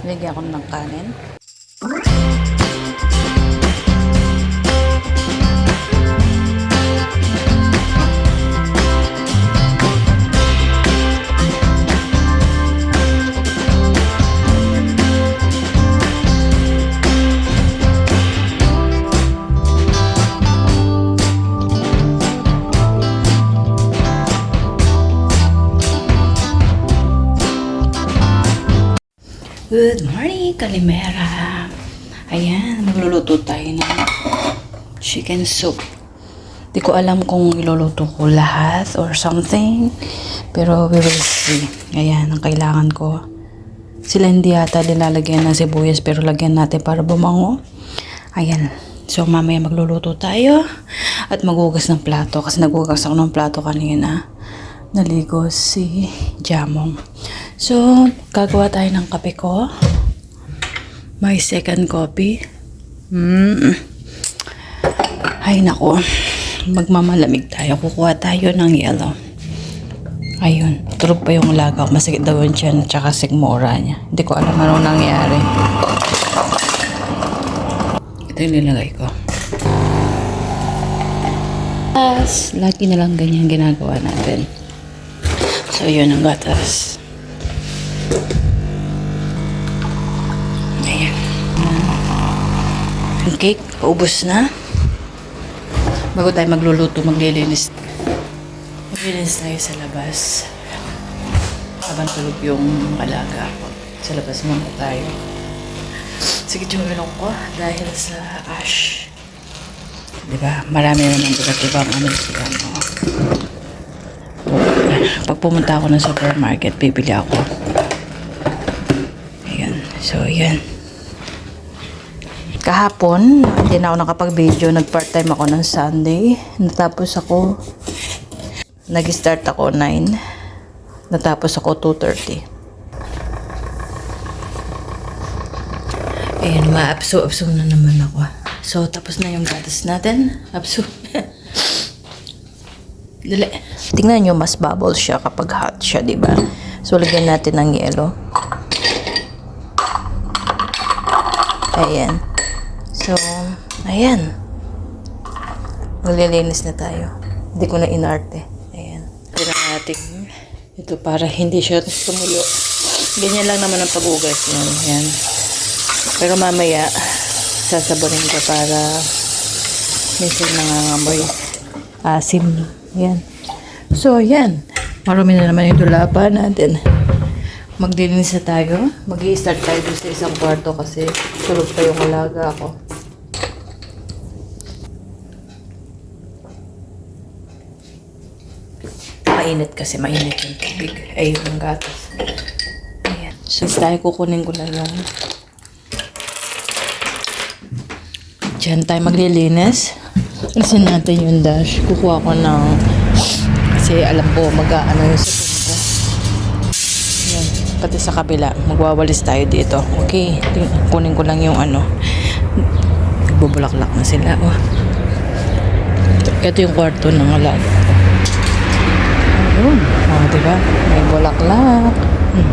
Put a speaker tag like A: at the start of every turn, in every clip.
A: Lagyan ko ng kanin. Good morning, Kalimera. Ayan, magluluto tayo ng chicken soup. Di ko alam kung iluluto ko lahat or something. Pero we will see. Ayan, ang kailangan ko. Sila hindi yata nilalagyan ng sibuyas pero lagyan natin para bumango. Ayan. So, mamaya magluluto tayo at maghugas ng plato kasi naghugas ako ng plato kanina. Naligo si Jamong. So, gagawa tayo ng kape ko. My second coffee. Mm. Ay, nako. Magmamalamig tayo. Kukuha tayo ng yellow. Ayun. Tulog pa yung laga ko. Masakit daw yung tiyan tsaka sigmura niya. Hindi ko alam anong nangyari. Ito yung nilagay ko. Tapos, lagi na lang ganyan ginagawa natin. So, yun ang gatas. Ayan. Yung cake, paubos na. Bago tayo magluluto, maglilinis. Maglilinis tayo sa labas. Habang tulog yung alaga. Sa labas muna tayo. Sige, yung ilong ko dahil sa ash. Diba? Marami naman iba't ibang ano siya. No? Pag pumunta ako ng supermarket, bibili ako. So, ayan. Kahapon, hindi na ako nakapag-video. Nag-part-time ako ng Sunday. Natapos ako, nag-start ako 9. Natapos ako 2.30. Ayan, ma-abso-abso na naman ako. So, tapos na yung gatas natin. Abso. Dali. Tingnan nyo, mas bubble siya kapag hot siya, di ba? So, lagyan natin ng yelo. Ayan. So, ayan. Maglilinis na tayo. Hindi ko na inarte. Ayan. Tira natin ito para hindi siya tumulo. Ganyan lang naman ang pag-ugas niyan. Ayan. Pero mamaya, sasabonin ko para minsan nangangamoy asim. Ayan. So, ayan. Marami na naman yung dulapa natin. Maglilinis na tayo. mag start tayo sa isang kwarto kasi tulog pa yung alaga ako. Mainit kasi, mainit yung tubig. Ay, yung gatas. Ayan. So, tayo kukunin ko na yung Diyan tayo maglilinis. Alisin natin yung dash. Kukuha ko ng kasi alam ko mag-ano yung. Pati sa kabila. Magwawalis tayo dito. Okay. Kunin ko lang yung ano. Nagbubulaklak na sila. Oh. Ito yung kwarto ng alaga. Ayun. Oh, diba? May bulaklak. Hmm.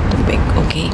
A: Na tayo na tubig, okay?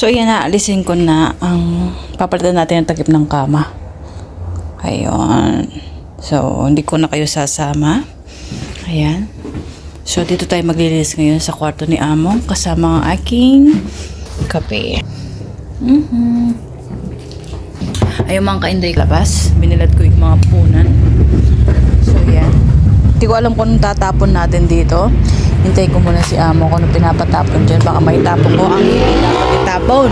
A: So, ayan na, alisin ko na ang papalitan natin ang takip ng kama. Ayun. So, hindi ko na kayo sasama. Ayan. So, dito tayo maglilinis ngayon sa kwarto ni Among kasama ang aking kape. Mhm. Ayun mga kainday labas. Binilad ko yung mga punan. So, yan. Hindi ko alam kung anong tatapon natin dito. Hintay ko muna si Amo kung anong pinapatapon dyan. Baka may tapon ko ang itapon.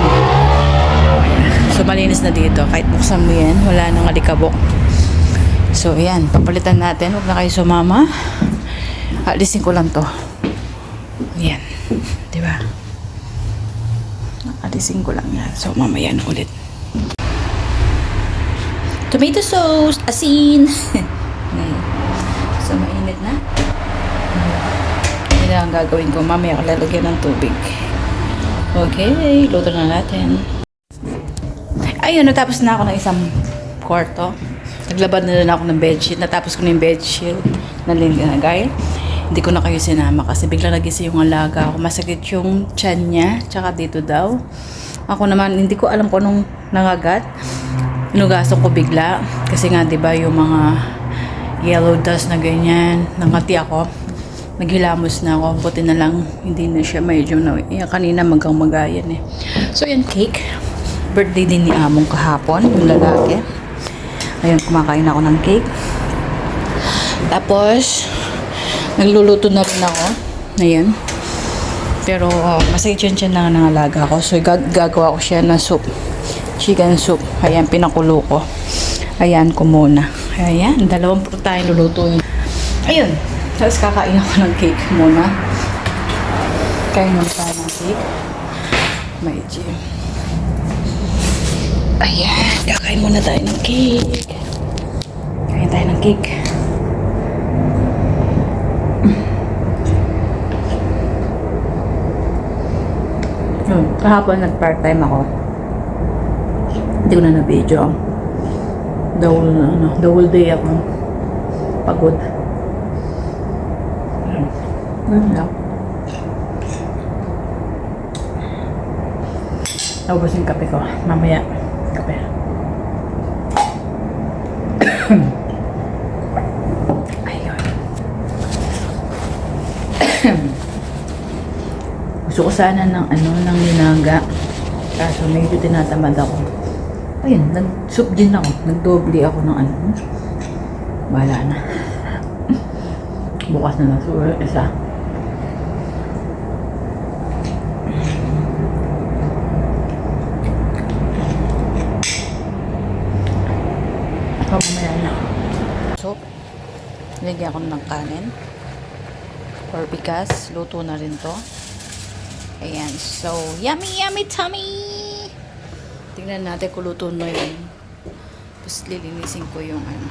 A: So, malinis na dito. Kahit buksan mo yan, wala nang alikabok. So, ayan. Papalitan natin. Huwag na kayo sumama. Alisin ko lang to. Ayan. Diba? Alisin ko lang yan. So, mamaya na ulit. Tomato sauce, asin. Ngayon. so, mainit na. Yan ang gagawin ko. Mamaya ako lalagyan ng tubig. Okay, luto na natin. Ayun, natapos na ako ng isang kwarto. Naglabad na rin ako ng bedsheet. Natapos ko na yung bedsheet na linagay. Hindi ko na kayo sinama kasi bigla nagising yung alaga ako. Masakit yung tiyan niya, tsaka dito daw. Ako naman, hindi ko alam kung anong nangagat. Inugasan ko bigla. Kasi nga, di ba, yung mga yellow dust na ganyan. Nangati ako. Naghilamos na ako. Buti na lang, hindi na siya medyo na... Eh, kanina magang magayan eh. So, yan, cake. Birthday din ni Among kahapon, yung lalaki. Ayun, kumakain ako ng cake. Tapos, nagluluto na rin ako. Ayan. Pero, uh, masakit yun siya na nangalaga ko. So, gag- gagawa ko siya ng soup. Chicken soup. Ayan, pinakulo ko. Ayan ko muna. Ayan, dalawang po tayo lulutuin. Ayun. Tapos kakain ako ng cake muna. Kain muna tayo ng cake. May gym. Ayan, kakain muna tayo ng cake. Kain tayo ng cake. Hmm, kahapon nag-part-time ako. Hindi ko na na-video. The whole, ano, the whole day ako pagod. Ayun lang. Naubos yung kape ko. Mamaya, kape. Ayun. Gusto ko sana ng ano, ng linaga. Kaso medyo tinatamad ako. Ayun, nag-soup din ako. Nagdoble ako ng ano. Bahala na. Bukas na lang siguro isa. Mamaya na. Nilagyan ko ng kanin. Or bigas. Luto na rin to. Ayan. So, yummy, yummy, tummy! Tingnan natin kung luto na yun. Tapos lilinisin ko yung ano.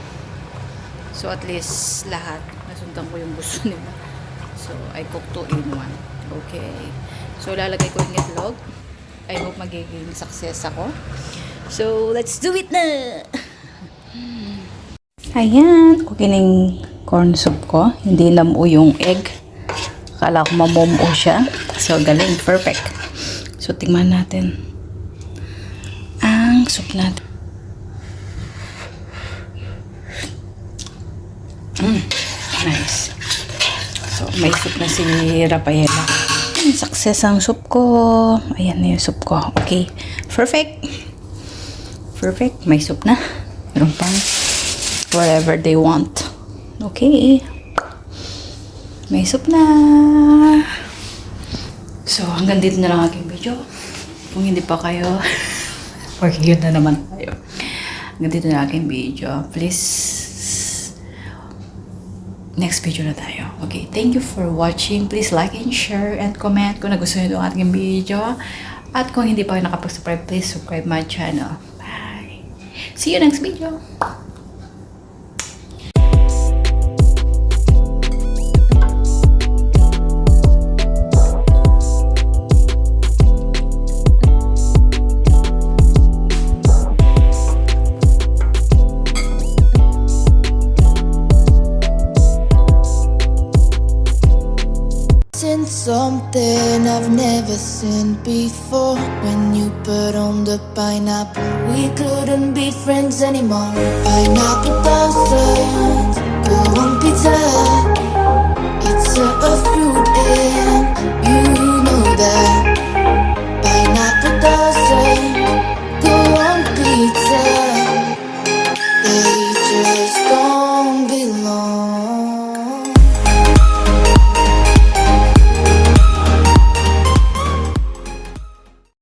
A: So, at least lahat. Nasundan ko yung gusto nila. So, I cook two in one. Okay. So, lalagay ko yung itlog. I hope magiging success ako. So, let's do it na! Ayan. Okay na yung corn soup ko. Hindi namuo yung egg. Akala ko mamomo siya. So, galing. Perfect. So, tingnan natin. Ang soup natin. Mm, nice. So, may soup na si Rafaela. Success ang soup ko. Ayan na yung soup ko. Okay. Perfect. Perfect. May soup na. Meron pang whatever they want. Okay. May soup na. So, hanggang dito na lang aking video. Kung hindi pa kayo, working yun na naman tayo. Hanggang dito na aking video. Please, next video na tayo. Okay, thank you for watching. Please like and share and comment kung nagustuhan nyo itong ating video. At kung hindi pa kayo nakapag-subscribe, please subscribe my channel. Bye! See you next video!
B: Pineapple, we couldn't be friends anymore. Pineapple